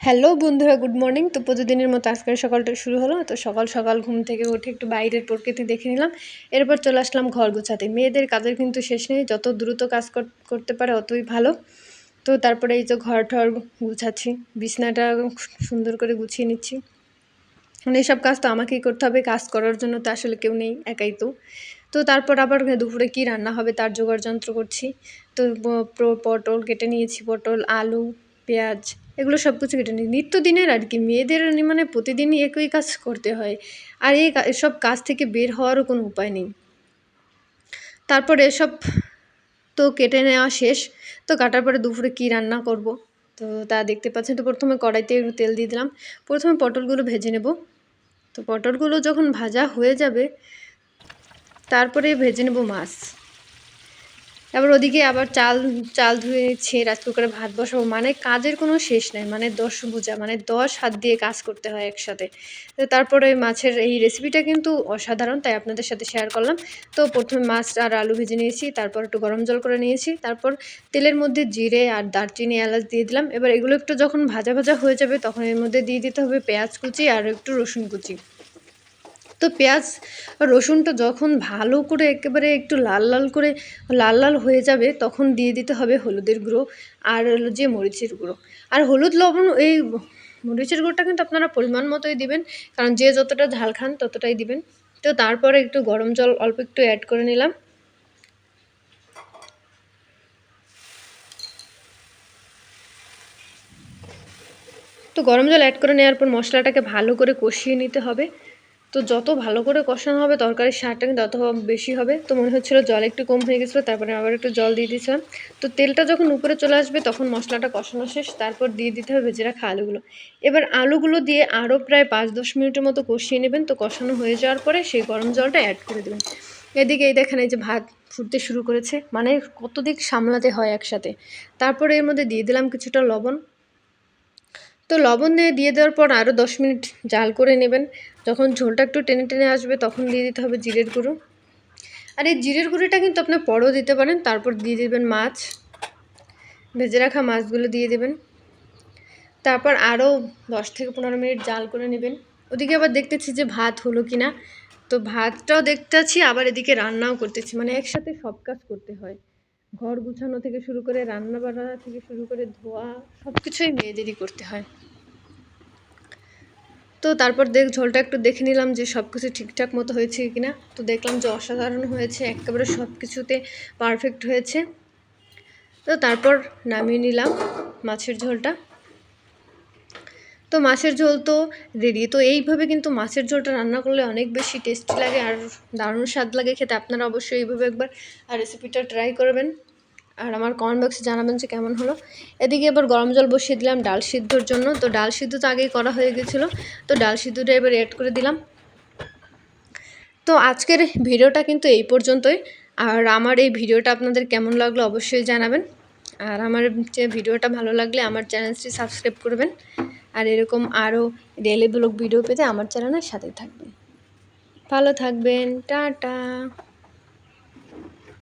Hello বন্ধুরা, good morning. তো প্রতিদিনের মতো আজকের সকালটা শুরু হলো। তো সকাল সকাল ঘুম থেকে উঠে একটু বাইরের প্রকৃতি দেখে নিলাম। এরপর চলে আসলাম ঘর গোছাতে। মেয়েদের কাজের কিন্তু শেষ নেই। যত দ্রুত কাজ করতে পারে অতই ভালো। তো তারপরে এই যে ঘর ঠর গুছাচ্ছি। বিছনাটা সুন্দর করে গুছিয়ে নিচ্ছি। মানে এইসব কাজ তো আমাকেই করতে হবে। কাজ করার জন্য তো আসলে কেউ নেই, একাই তো। তো তারপর আবার দুপুরে কি রান্না হবে তার জোগাড় যন্ত্র করছি। তো পটল কেটে নিয়েছি, পটল, আলু পেঁয়াজ, এগুলো সব কিছু কেটে নিই। নিত্যদিনের আর কি মেয়েদের মানে প্রতিদিনই একই কাজ করতে হয়। আর এই সব কাজ থেকে বের হওয়ারও কোনো উপায় নেই। তারপরে এসব তো কেটে নেওয়া শেষ। তো কাটার পরে দুপুরে কী রান্না করব? তো তা দেখতে পাচ্ছেন, তো প্রথমে কড়াইতে একটু তেল দিয়ে দিলাম। প্রথমে পটলগুলো ভেজে নেব। তো পটলগুলো যখন ভাজা হয়ে যাবে, তারপরে ভেজে নেব মাছ। তারপর ওদিকে আবার চাল চাল ধুয়ে নিচ্ছে রাত কুকারে ভাত বসাবো। মানে কাজের কোনো শেষ নাই মানে দশ বোঝা মানে দশ হাত দিয়ে কাজ করতে হয় একসাথে। তো তারপরে মাছের এই রেসিপিটা কিন্তু অসাধারণ, তাই আপনাদের সাথে শেয়ার করলাম। তো প্রথমে মাছ আর আলু ভেজে নিয়েছি, তারপর একটু গরম জল করে নিয়েছি, তারপর তেলের মধ্যে জিরে আর দারচিনি এলাচ দিয়ে দিলাম। এবার এগুলো একটু যখন ভাজা ভাজা হয়ে যাবে, তখন এর মধ্যে দিয়ে দিতে হবে পেঁয়াজ কুচি আর একটু রসুন কুচি। তো পেঁয়াজ, রসুনটা যখন ভালো করে একেবারে একটু লাল লাল করে, লাল লাল হয়ে যাবে, তখন দিয়ে দিতে হবে হলুদের গুঁড়ো আর যে মরিচের গুঁড়ো। আর হলুদ, লবণ এই মরিচের গুঁড়োটা কিন্তু আপনারা পরিমাণ মতোই দিবেন, কারণ যে যতটা ঝাল খান ততটাই দিবেন। তো তারপরে একটু গরম জল অল্প একটু অ্যাড করে নিলাম। তো গরম জল অ্যাড করে নেওয়ার পর মশলাটাকে ভালো করে কষিয়ে নিতে হবে। তো যত ভালো করে কষানো হবে, তরকারির স্বাদটা কিন্তু তত বেশি হবে। তো মনে হচ্ছিল জল একটু কম হয়ে গেছিল, তারপরে আবার একটু জল দিয়ে দিয়েছিলাম। তো তেলটা যখন উপরে চলে আসবে, তখন মশলাটা কষানো শেষ, তারপর দিয়ে দিতে হবে ভেজে রাখা আলুগুলো। এবার আলুগুলো দিয়ে আরও প্রায় পাঁচ দশ মিনিটের মতো কষিয়ে নেবেন। তো কষানো হয়ে যাওয়ার পরে সেই গরম জলটা অ্যাড করে দেবেন। এদিকে এই দেখেন, এই যে ভাত ফুটতে শুরু করেছে। মানে কত দিক সামলাতে হয় একসাথে। তারপরে এর মধ্যে দিয়ে দিলাম কিছুটা লবণ। তো লবণ দিয়ে দিয়ে দেওয়ার পর আরও দশ মিনিট জাল করে নেবেন। যখন ঝোলটা একটু টেনে টেনে আসবে, তখন দিয়ে দিতে হবে জিরের গুঁড়ো। আর এই জিরের গুঁড়োটা কিন্তু আপনি পরও দিতে পারেন, তারপর দিয়ে দেবেন মাছ। ভেজে রাখা মাছগুলো দিয়ে দেবেন। তারপর আরও দশ থেকে পনেরো মিনিট জাল করে নেবেন। ওদিকে আবার দেখতেছি যে ভাত হলো কি না তো ভাতটাও দেখতেছি আবার এদিকে রান্নাও করতেছি। মানে একসাথে সব কাজ করতে হয়। ঘর গুছানো থেকে শুরু করে রান্না বান্না থেকে শুরু করে ধোয়া সব কিছুই মেয়েদেরই করতে হয়। তো তারপর দেখ, ঝোলটা একটু দেখে নিলাম যে সব কিছু ঠিকঠাক মতো হয়েছে কি না। তো দেখলাম যে অসাধারণ হয়েছে, একেবারে সব কিছুতে পারফেক্ট হয়েছে। তো তারপর নামিয়ে নিলাম মাছের ঝোলটা। তো মাছের ঝোল তো রেডি তো এইভাবে কিন্তু মাছের ঝোলটা রান্না করলে অনেক বেশি টেস্টি লাগে আর দারুণ স্বাদ লাগে খেতে। আপনারা অবশ্যই এইভাবে একবার রেসিপিটা ট্রাই করবেন। আর আমার কমেন্ট বক্সে জানাবেন যে কেমন হলো। এদিকে এবার গরম জল বসিয়ে দিলাম ডাল সিদ্ধর জন্য। তো ডাল সিদ্ধ তো আগেই করা হয়ে গেছিল। তো ডাল সিদ্ধটা এবার অ্যাড করে দিলাম। তো আজকের ভিডিওটা কিন্তু এই পর্যন্তই। আর আমার এই ভিডিওটা আপনাদের কেমন লাগল অবশ্যই জানাবেন। আর আমার যে ভিডিওটা ভালো লাগলে আমার চ্যানেলটি সাবস্ক্রাইব করবেন। আর এরকম আরও ডেলি ব্লগ ভিডিও পেতে আমার চ্যানেলের সাথে থাকবেন। ভালো থাকবেন টাটা।